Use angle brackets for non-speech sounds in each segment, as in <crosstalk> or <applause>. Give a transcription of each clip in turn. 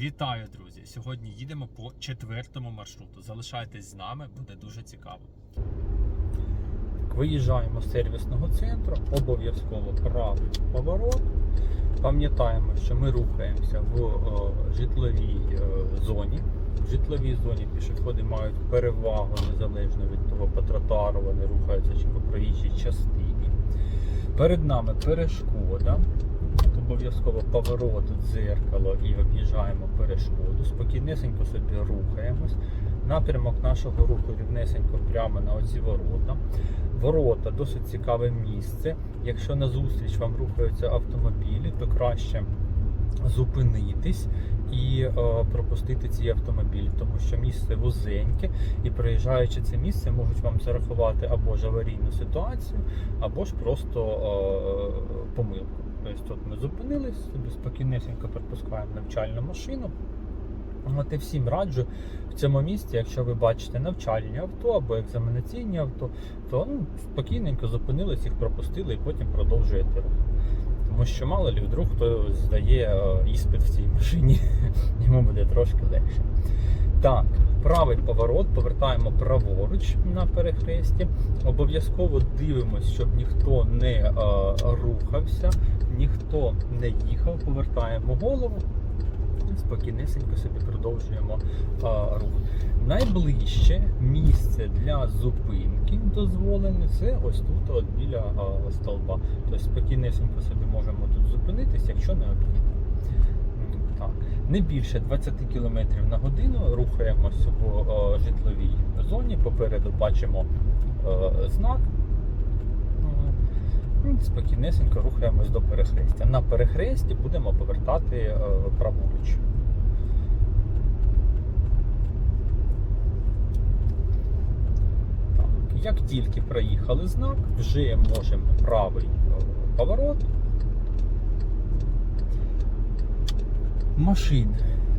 Вітаю, друзі! Сьогодні їдемо по четвертому маршруту. Залишайтесь з нами, буде дуже цікаво. Виїжджаємо з сервісного центру, обов'язково правий поворот. Пам'ятаємо, що ми рухаємося в е, житловій е, зоні. В житловій зоні пішоходи мають перевагу незалежно від того, по тротуару вони рухаються чи по проїжджій частині. Перед нами перешкода. Обов'язково поворот, дзеркало і об'їжджаємо перешкоду. Спокійнесенько собі рухаємось. Напрямок нашого руху рівнесенько прямо на оці ворота. Ворота досить цікаве місце. Якщо назустріч вам рухаються автомобілі, то краще зупинитись і е, пропустити ці автомобілі, тому що місце вузеньке, і проїжджаючи це місце, можуть вам зарахувати або ж аварійну ситуацію, або ж просто е, помилку. Тобто тут ми зупинились, собі спокійнесенько пропускаємо навчальну машину. От і всім раджу в цьому місці, якщо ви бачите навчальні авто або екзаменаційні авто, то ну, спокійненько зупинились, їх пропустили і потім продовжуєте рух. Тому що мало лі вдруг хто здає е, іспит в цій машині, <laughs> йому буде трошки легше. Так, правий поворот, повертаємо праворуч на перехресті. Обов'язково дивимося, щоб ніхто не е, рухався, ніхто не їхав. Повертаємо голову. Спокійнесенько собі продовжуємо а, рух. Найближче місце для зупинки дозволене це ось тут, от біля а, столба. Тобто спокійнесенько собі можемо тут зупинитись, якщо необхідно. Не більше 20 км на годину рухаємось в а, житловій зоні. Попереду бачимо а, знак. М, Спокійнесенько рухаємось до перехрестя. На перехресті будемо повертати е, праворуч. Так, Як тільки проїхали знак, вже можемо правий е, поворот. Машин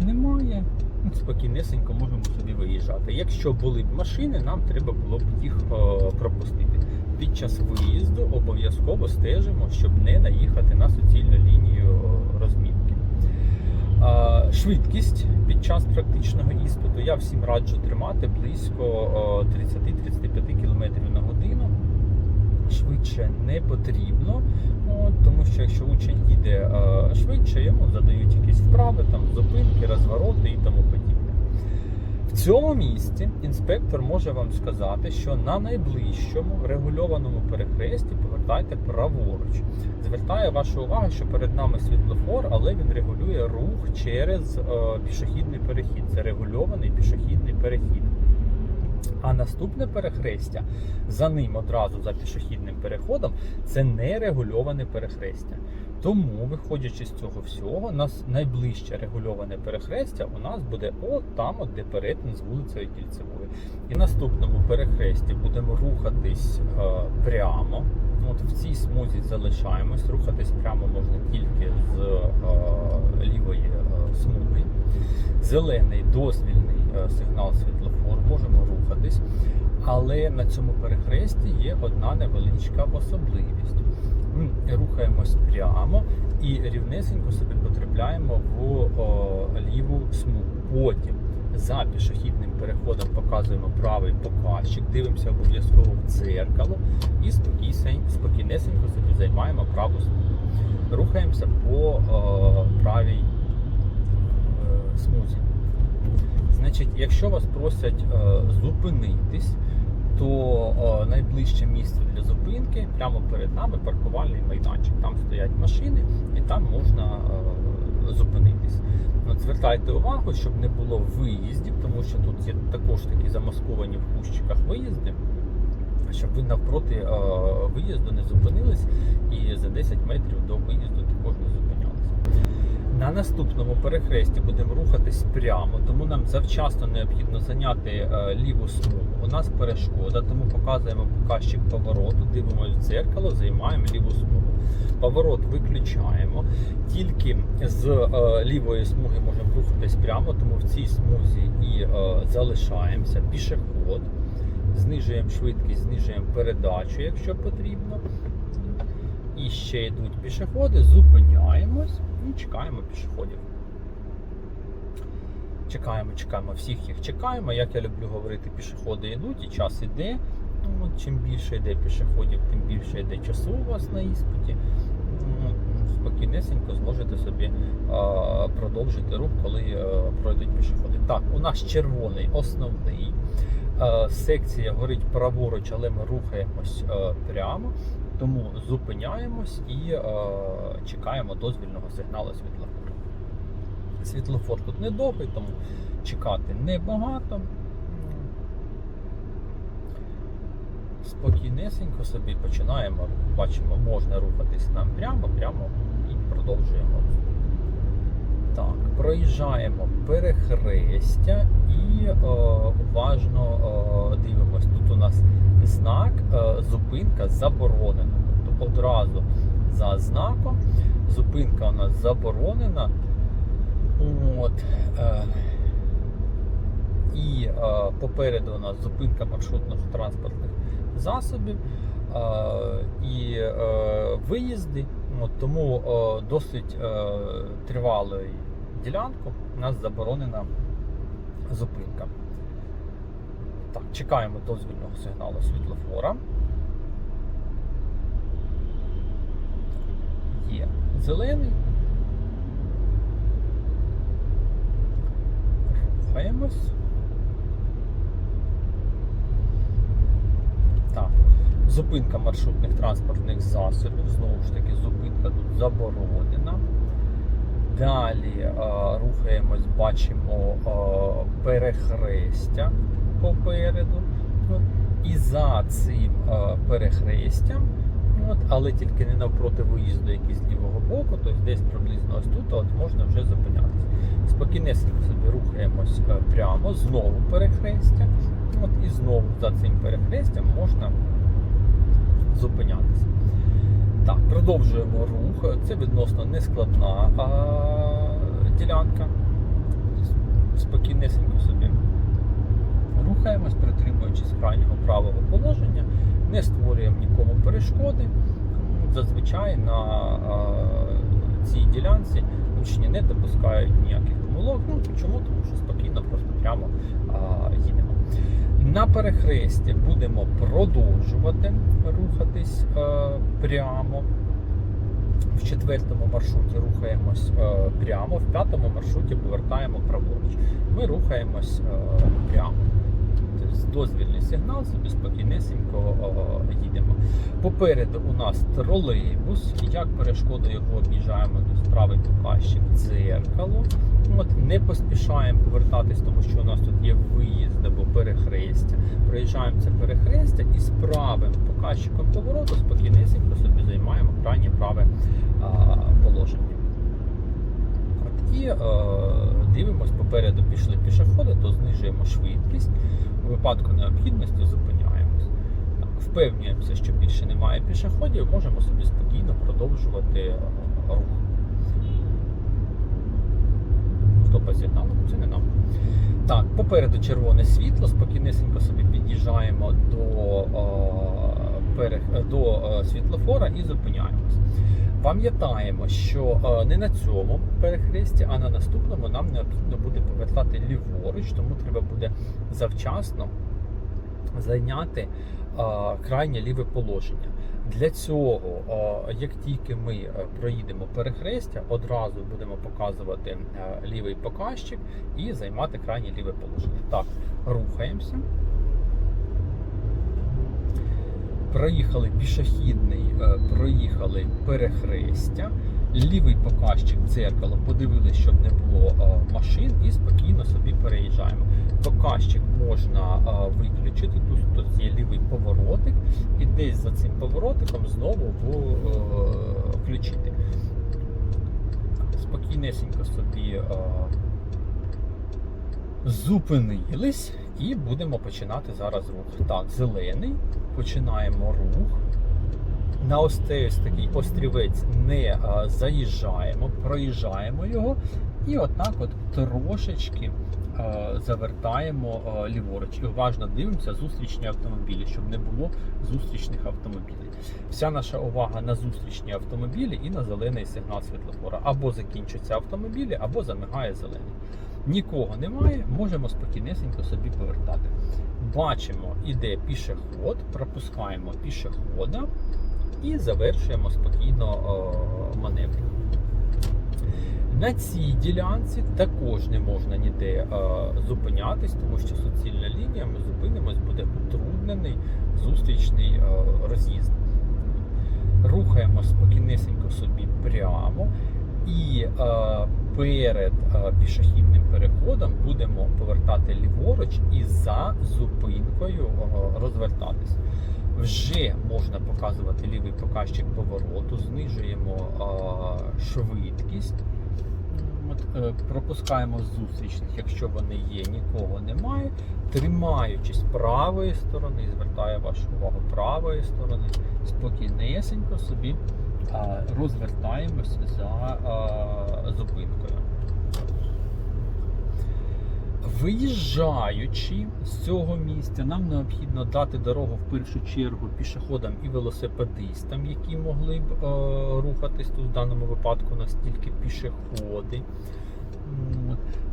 немає. Ну, Спокійнесенько можемо собі виїжджати. Якщо були б машини, нам треба було б їх е, пропустити. Під час виїзду обов'язково стежимо, щоб не наїхати на суцільну лінію е, розмітки. Е, швидкість під час практичного іспиту я всім раджу тримати близько е, 30-35 км на годину. Швидше не потрібно, от, тому що якщо учень їде е, швидше, йому вправи, там зупинки, розвороти і тому подібне. В цьому місці інспектор може вам сказати, що на найближчому регульованому перехресті повертайте праворуч. Звертає вашу увагу, що перед нами світлофор, але він регулює рух через е, пішохідний перехід. Це регульований пішохідний перехід. А наступне перехрестя за ним одразу за пішохідним переходом це нерегульоване перехрестя. Тому, виходячи з цього всього, нас найближче регульоване перехрестя у нас буде от там, от де перетин з вулицею Кільцевою. І наступному перехресті будемо рухатись е, прямо. От в цій смузі залишаємось. Рухатись прямо можна тільки з е, лівої е, смуги. Зелений дозвільний е, сигнал світлофор, можемо рухатись. Але на цьому перехресті є одна невеличка особливість. Рухаємось прямо і рівнесенько собі потрапляємо в о, ліву смугу. Потім за пішохідним переходом показуємо правий показчик, дивимося обов'язково в дзеркало і спокійнесенько собі займаємо праву смугу. Рухаємося по о, правій е, смузі. Значить, якщо вас просять е, зупинитись, то е, найближче місце для зупинки прямо перед нами паркувальний майданчик. Там стоять машини і там можна е, зупинитись. От звертайте увагу, щоб не було виїздів, тому що тут є також такі замасковані в кущиках виїзди. Щоб ви навпроти е, виїзду не зупинились і за 10 метрів до виїзду також не зупинялися. На наступному перехресті будемо рухатись прямо, тому нам завчасно необхідно зайняти е, ліву смугу. У нас перешкода, тому показуємо показчик повороту, дивимося в дзеркало, займаємо ліву смугу. Поворот виключаємо. Тільки з е, лівої смуги можемо рухатись прямо, тому в цій смузі і е, залишаємося. Пішоход. Знижуємо швидкість, знижуємо передачу, якщо потрібно. І ще йдуть пішоходи, зупиняємось і чекаємо пішоходів. Чекаємо, чекаємо, всіх їх чекаємо. Як я люблю говорити, пішоходи йдуть, і час іде. Ну, чим більше йде пішоходів, тим більше йде часу у вас на іспиті. Ну, Спокійнесенько зможете собі а, продовжити рух, коли а, пройдуть пішоходи. Так, у нас червоний основний. А, секція горить праворуч, але ми рухаємось а, прямо. Тому зупиняємось і а, чекаємо дозвільного сигналу світлофору. Світлофор тут недовгий, тому чекати небагато. Спокійнесенько собі починаємо. Бачимо, можна рухатись нам прямо, прямо і продовжуємо. Так, проїжджаємо перехрестя і е, уважно е, дивимось. Тут у нас знак е, зупинка заборонена. Тобто одразу за знаком зупинка у нас заборонена. От, е, і е, попереду у нас зупинка маршрутних транспортних засобів і виїзди. Тому досить тривалою ділянку у нас заборонена зупинка. Так, чекаємо дозвільного сигналу світлофора. Є зелений. Рухаємось. Так. Зупинка маршрутних транспортних засобів. Знову ж таки, зупинка тут заборонена. Далі е, рухаємось, бачимо е, перехрестя попереду. От. І за цим е, перехрестям, от, але тільки не навпроти виїзду, якийсь з лівого боку, тобто десь приблизно ось тут от можна вже зупинятися. Спокійнесенько собі рухаємось прямо, знову перехрестя. От, і знову за цим перехрестям можна зупинятися. Так, продовжуємо рух. Це відносно нескладна а, ділянка. Спокійнесенько собі рухаємось, притримуючись крайнього правого положення, не створюємо нікому перешкоди. Зазвичай на а, цій ділянці учні не допускають ніяких помилок. Ну чому? Тому що спокійно, просто прямо а, їдемо. На перехресті будемо продовжувати рухатись е, прямо. В четвертому маршруті рухаємось е, прямо, в п'ятому маршруті повертаємо праворуч. Ми рухаємось е, прямо. Тобто дозвільний сигнал, собі спокійнесенько їдемо. Попереду у нас тролейбус. Як перешкоду його об'їжджаємо до правий показчик дзеркало. От, не поспішаємо повертатись, тому що у нас тут є виїзд або перехрестя. Проїжджаємо це перехрестя і з правим показчиком повороту спокійнесенько собі займаємо крайнє праве а, положення. От, і е, дивимось, попереду пішли пішоходи, то знижуємо швидкість. У випадку необхідності зупиняємось. Впевнюємося, що більше немає пішоходів, можемо собі спокійно продовжувати е, рух. Хто по? Це не нам. Так, попереду червоне світло, спокійнесенько собі під'їжджаємо до, е, до е, світлофора і зупиняємось. Пам'ятаємо, що е, не на цьому перехресті, а на наступному нам необхідно буде повертати ліворуч, тому треба буде завчасно зайняти крайнє ліве положення. Для цього, як тільки ми е, проїдемо перехрестя, одразу будемо показувати е, лівий показчик і займати крайнє ліве положення. Так, рухаємося. Проїхали пішохідний, е, проїхали перехрестя, лівий показчик дзеркало, подивилися, щоб не було е, машин, і спокійно собі переїжджаємо. Показчик можна е, виключити, тут, є лівий поворотик, і десь за цим поворотиком знову е, включити. Спокійнесенько собі зупинились і будемо починати зараз рух. Так, зелений. Починаємо рух. На ось ось такий острівець не а, заїжджаємо, проїжджаємо його і отак от трошечки а, завертаємо а, ліворуч. І уважно дивимося зустрічні автомобілі, щоб не було зустрічних автомобілів. Вся наша увага на зустрічні автомобілі і на зелений сигнал світлофора. Або закінчаться автомобілі, або замигає зелений. Нікого немає, можемо спокійнесенько собі повертати. Бачимо, іде пішоход, пропускаємо пішохода і завершуємо спокійно маневр. На цій ділянці також не можна ніде зупинятись, тому що суцільна лінія, ми зупинимось, буде утруднений зустрічний роз'їзд. Рухаємось спокійнесенько собі прямо і перед пішохідним переходом будемо повертати ліворуч і за зупинкою розвертатись. Вже можна показувати лівий показчик повороту, знижуємо е, швидкість. Е, пропускаємо зустрічних, якщо вони є, нікого немає. Тримаючись правої сторони, звертаю вашу увагу правої сторони, спокійнесенько собі е, розвертаємось за е, зупинкою. Виїжджаючи з цього місця, нам необхідно дати дорогу в першу чергу пішоходам і велосипедистам, які могли б е, рухатись тут в даному випадку у нас тільки пішоходи.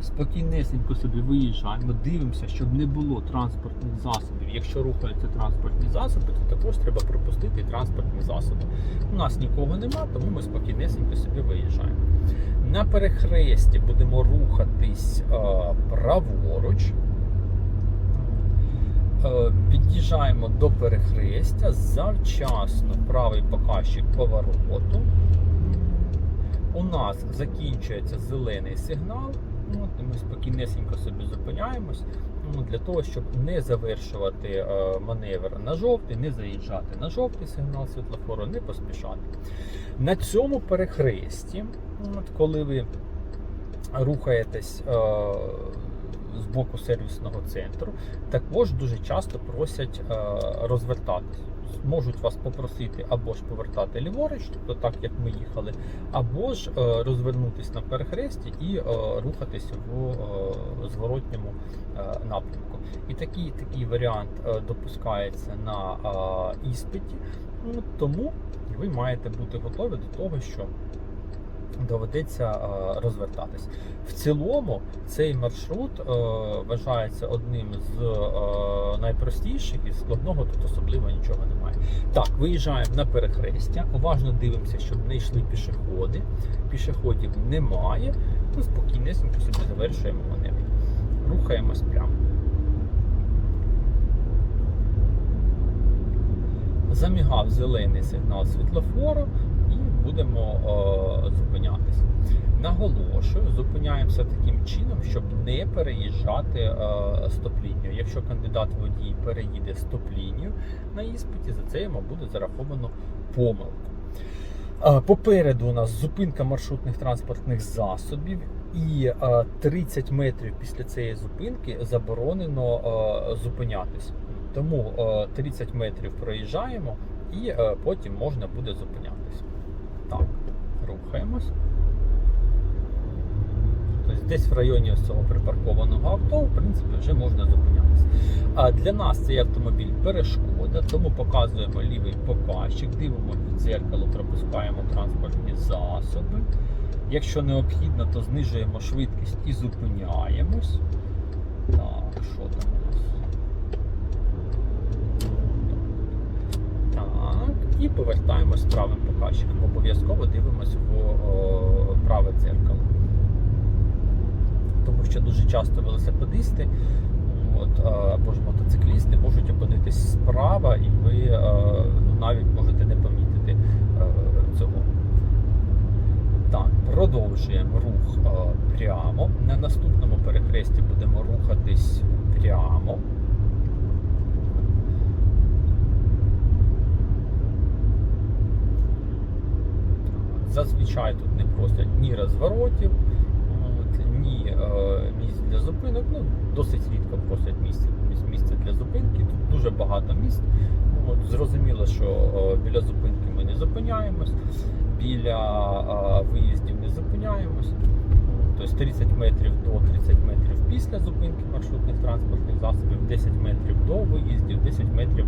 Спокійнесенько собі виїжджаємо, дивимося, щоб не було транспортних засобів. Якщо рухаються транспортні засоби, то також треба пропустити транспортні засоби. У нас нікого нема, тому ми спокійнесенько собі виїжджаємо. На перехресті будемо рухатись е, праворуч. Е, під'їжджаємо до перехрестя, завчасно правий показчик повороту. У нас закінчується зелений сигнал. Ну, от ми спокійнесенько собі зупиняємось ну, для того, щоб не завершувати е, маневр на жовтий, не заїжджати на жовтий сигнал світлофору, не поспішати. На цьому перехресті, от, коли ви рухаєтесь е, з боку сервісного центру, також дуже часто просять е, розвертатись. Можуть вас попросити або ж повертати ліворуч, тобто так як ми їхали, або ж е, розвернутись на перехресті і е, рухатись в е, зворотньому е, напрямку. І такий такий варіант е, допускається на е, іспиті, ну, тому ви маєте бути готові до того, що доведеться е, розвертатись. В цілому цей маршрут е, вважається одним з е, найпростіших і складного тут особливо нічого немає. Так, виїжджаємо на перехрестя, уважно дивимося, щоб не йшли пішоходи. Пішоходів немає. Ми спокійнесенько собі завершуємо маневр. Рухаємось прямо. Замігав зелений сигнал світлофору будемо е, зупинятися. Наголошую, зупиняємося таким чином, щоб не переїжджати е, стоп-лінію. Якщо кандидат водій переїде стоп-лінію на іспиті, за це йому буде зараховано помилку. Е, Попереду у нас зупинка маршрутних транспортних засобів, і е, 30 метрів після цієї зупинки заборонено е, зупинятись. Тому е, 30 метрів проїжджаємо і е, потім можна буде зупинятись. Рухаємось. Тобто десь в районі ось цього припаркованого авто, в принципі, вже можна зупинятися. А для нас цей автомобіль перешкода, тому показуємо лівий показчик, дивимося в дзеркало, пропускаємо транспортні засоби. Якщо необхідно, то знижуємо швидкість і зупиняємось. Так, що там у нас? Так, і повертаємось правим показчиком. Обов'язково дивимось в праве дзеркало. Тому що дуже часто велосипедисти от, або ж мотоциклісти можуть опинитись справа, і ви е, ну, навіть можете не помітити е, цього. Так, продовжуємо рух е, прямо. На наступному перехресті будемо рухатись прямо. Зазвичай тут не просять ні розворотів, от, ні е, місць для зупинок. Ну, досить рідко просять місце, місце для зупинки. Тут дуже багато місць. От, зрозуміло, що е, біля зупинки ми не зупиняємось, біля е, виїздів не зупиняємось. Тобто 30 метрів до 30 метрів після зупинки маршрутних транспортних засобів, 10 метрів до виїздів, 10 метрів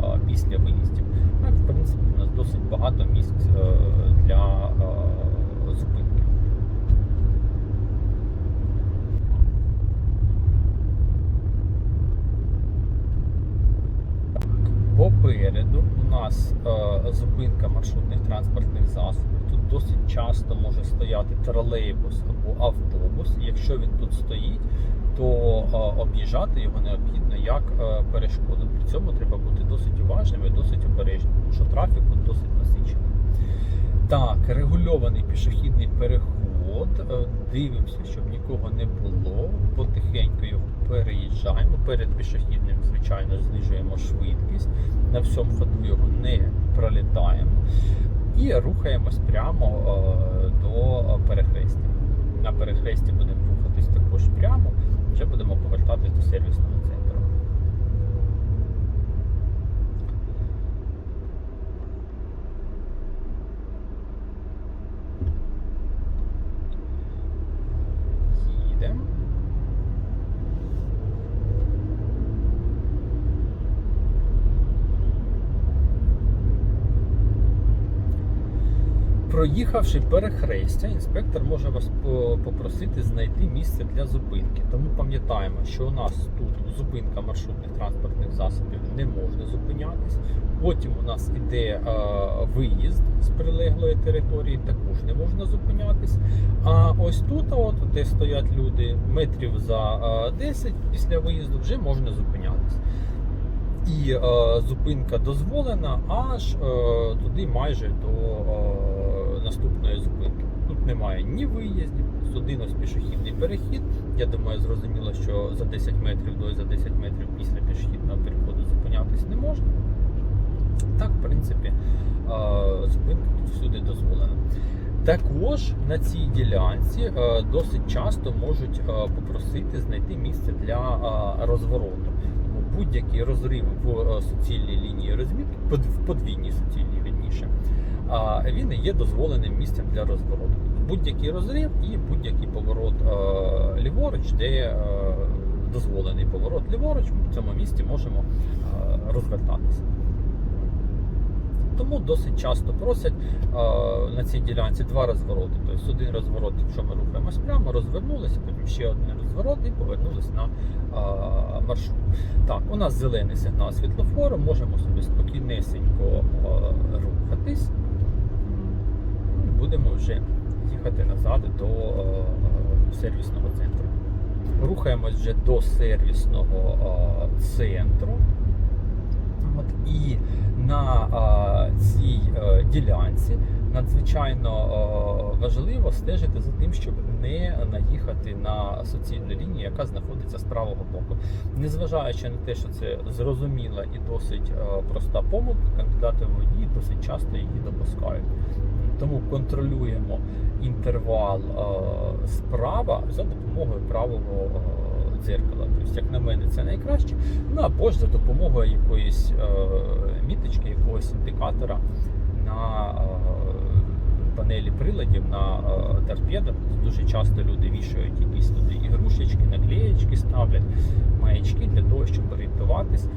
е, після виїздів. Так, в принципі, у нас досить багато місць е, для е, зупинки. Попереду у нас е, зупинка маршрутних транспортних засобів. Тут досить часто може стояти тролейбус або автобус. Якщо він тут стоїть, то е, об'їжджати його необхідно як е, перешкоду. При цьому треба бути досить уважним і досить обережним, тому що трафік тут досить насичений. Так, регульований пішохідний переход. Е, Дивимося, щоб нікого не було. Потихеньку його переїжджаємо. Перед пішохідним, звичайно, знижуємо швидкість. На всьому ходу його не пролітаємо. І рухаємось прямо е, до перехрестя. На перехресті будемо рухатись також прямо, вже будемо повертатись до сервісного центру. Їдемо. Проїхавши перехрестя, інспектор може вас попросити знайти місце для зупинки. Тому пам'ятаємо, що у нас тут зупинка маршрутних транспортних засобів не можна зупинятись. Потім у нас іде е, виїзд з прилеглої території, також не можна зупинятись. А ось тут, от, де стоять люди, метрів за е, 10 після виїзду вже можна зупинятись. І е, зупинка дозволена аж е, туди майже до е, наступної зупинки. Тут немає ні виїздів, тут один пішохідний перехід. Я думаю, зрозуміло, що за 10 метрів до і за 10 метрів після пішохідного переходу зупинятись не можна. Так, в принципі, зупинка тут всюди дозволена. Також на цій ділянці досить часто можуть попросити знайти місце для розвороту. Будь-який розрив в суцільній лінії розмітки, в подвійній суцільній вірніше, а, він є дозволеним місцем для розвороту. Будь-який розрив і будь-який поворот е, ліворуч, де е, дозволений поворот ліворуч, ми в цьому місці можемо е, розвертатися. Тому досить часто просять е, на цій ділянці два розвороти. Тобто один розворот, якщо ми рухаємось прямо, розвернулися, потім ще один розворот і повернулися на е, маршрут. Так, у нас зелений сигнал світлофору, можемо собі спокійнесенько е, рухатись. Будемо вже їхати назад до е, сервісного центру. Рухаємось вже до сервісного е, центру. От, і на а, цій е, ділянці надзвичайно е, важливо стежити за тим, щоб не наїхати на суцільну лінію, яка знаходиться з правого боку. Незважаючи на те, що це зрозуміла і досить е, проста помилка, кандидати в водії досить часто її допускають. Тому контролюємо інтервал е, справа за допомогою правого е, дзеркала. Тобто, як на мене, це найкраще. Ну або ж за допомогою якоїсь е, міточки, якогось індикатора на панелі приладів на торпедах. Дуже часто люди вішають якісь туди ігрушечки, наклеєчки ставлять, маячки для того, щоб орієнтуватись,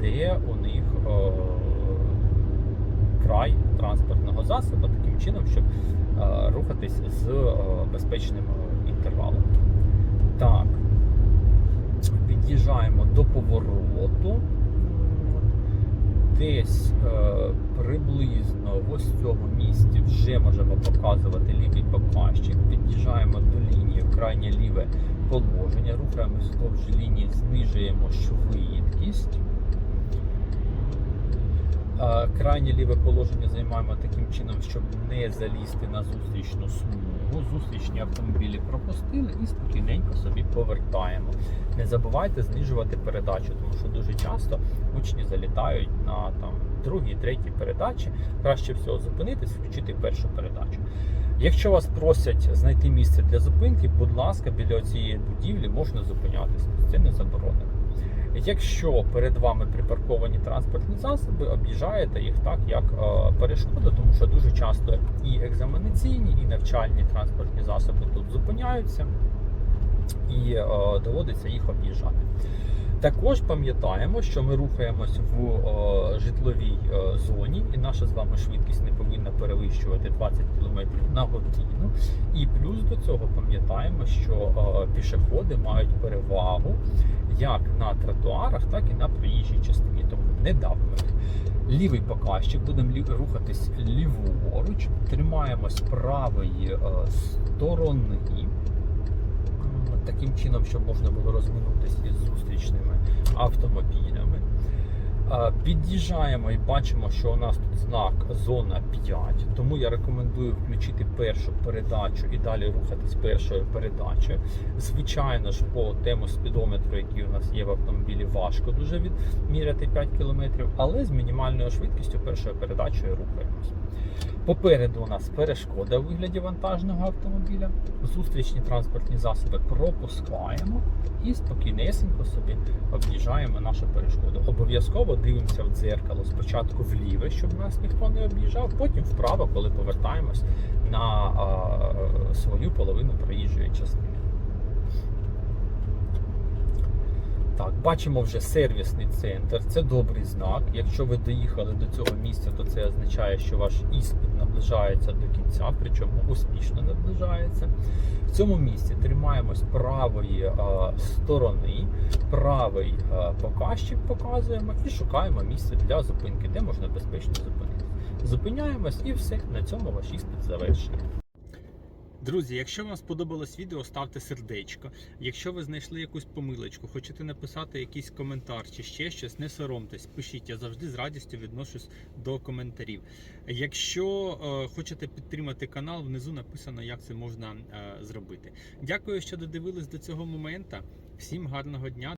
де у них край транспортного засобу, чином, щоб е, рухатись з е, безпечним е, інтервалом. Так, під'їжджаємо до повороту. Десь е, приблизно в ось цьому місці вже можемо показувати лівий показчик. Під'їжджаємо до лінії в крайнє ліве положення, рухаємось вздовж лінії, знижуємо швидкість. Е, Крайнє ліве положення займаємо таким чином, щоб не залізти на зустрічну смугу. Зустрічні автомобілі пропустили і спокійненько собі повертаємо. Не забувайте знижувати передачу, тому що дуже часто учні залітають на там другій, третій передачі. Краще всього зупинитись, включити першу передачу. Якщо вас просять знайти місце для зупинки, будь ласка, біля цієї будівлі можна зупинятися. Це не заборонено. Якщо перед вами припарковані транспортні засоби, об'їжджаєте їх так, як е, перешкода, тому що дуже часто і екзаменаційні, і навчальні транспортні засоби тут зупиняються і е, доводиться їх об'їжджати. Також пам'ятаємо, що ми рухаємось в е, житловій е, зоні, і наша з вами швидкість не повинна перевищувати 20 км на годину. І плюс до цього пам'ятаємо, що е, пішоходи мають перевагу як на тротуарах, так і на проїжджій частині. Тому не давимо лівий показчик, будемо рухатись ліворуч, тримаємось правої е, сторони. Таким чином, щоб можна було розминутися із зустрічними автомобілями. Е, Під'їжджаємо і бачимо, що у нас тут знак зона 5, тому я рекомендую включити першу передачу і далі рухатись першою передачею. Звичайно ж, по тему спідометру, який у нас є в автомобілі, важко дуже відміряти 5 км, але з мінімальною швидкістю першою передачею рухаємось. Попереду у нас перешкода у вигляді вантажного автомобіля. Зустрічні транспортні засоби пропускаємо і спокійнесенько собі об'їжджаємо нашу перешкоду. Обов'язково дивимося в дзеркало спочатку вліве, щоб нас ніхто не об'їжджав, потім вправо, коли повертаємось на а, свою половину проїжджої частини. Так, бачимо вже сервісний центр. Це добрий знак. Якщо ви доїхали до цього місця, то це означає, що ваш іспит наближається до кінця, причому успішно наближається. В цьому місці тримаємось правої е, сторони, правий е, показчик показуємо і шукаємо місце для зупинки, де можна безпечно зупинити. Зупиняємось і все. На цьому ваш іспит. Друзі, якщо вам сподобалось відео, ставте сердечко. Якщо ви знайшли якусь помилочку, хочете написати якийсь коментар чи ще щось, не соромтесь, пишіть. Я завжди з радістю відношусь до коментарів. Якщо е, хочете підтримати канал, внизу написано, як це можна е, зробити. Дякую, що додивились до цього моменту. Всім гарного дня.